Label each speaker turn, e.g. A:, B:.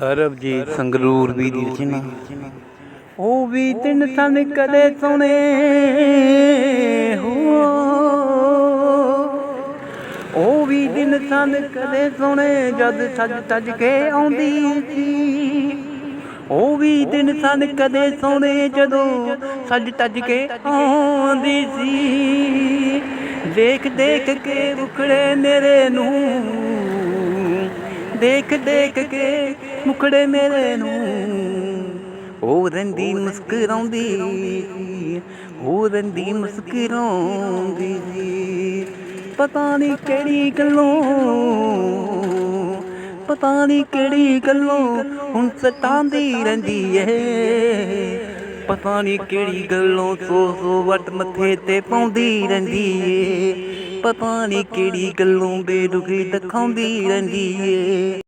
A: ਸਰਬਜੀਤ ਸੰਗਰੂਰ ਵੀ ਦੀ ਰਚਨਾ ਉਹ ਵੀ ਦਿਨ ਤਨ ਕਦੇ ਸੋਨੇ ਹੋ। ਉਹ ਵੀ ਦਿਨ ਤਨ ਕਦੇ ਸੋਨੇ ਜਦ ਸੱਜ ਤੱਜ ਕੇ ਆਉਂਦੀ ਸੀ। ਉਹ ਵੀ ਦਿਨ ਤਨ ਕਦੇ ਸੋਨੇ ਜਦੋਂ ਸੱਜ ਤੱਜ ਕੇ ਆਉਂਦੀ ਸੀ। ਦੇਖ ਦੇਖ ਕੇ ਮੁਖੜੇ ਮੇਰੇ ਨੂੰ ਦੇਖ ਦੇਖ ਕੇ ਮੁਖੜੇ ਮੇਰੇ ਨੂੰ। ਉਹ ਰੰਦੀ ਮੁਸਕਰਾਉਂਦੀ ਸੀ ਉਹ ਰੰਦੀ ਮੁਸਕਰਾਉਂਦੀ। ਸੀ ਪਤਾ ਨਹੀਂ ਕਿਹੜੀ ਗੱਲੋਂ, ਪਤਾ ਨਹੀਂ ਕਿਹੜੀ ਗੱਲੋਂ ਹੁਣ ਸਤਾਉਂਦੀ ਰਹਿੰਦੀ ਏ। ਪਤਾ ਨਹੀਂ ਕਿਹੜੀ ਗੱਲੋਂ ਸੋ ਸੋ ਵਟ ਮੱਥੇ ਤੇ ਪਾਉਂਦੀ ਰਹਿੰਦੀ ਏ। ਪਤਾ ਨਹੀਂ ਕਿਹੜੀ ਗੱਲੋਂ ਬੇਰੁਖੀ ਦਿਖਾਉਂਦੀ ਰਹਿੰਦੀ ਏ।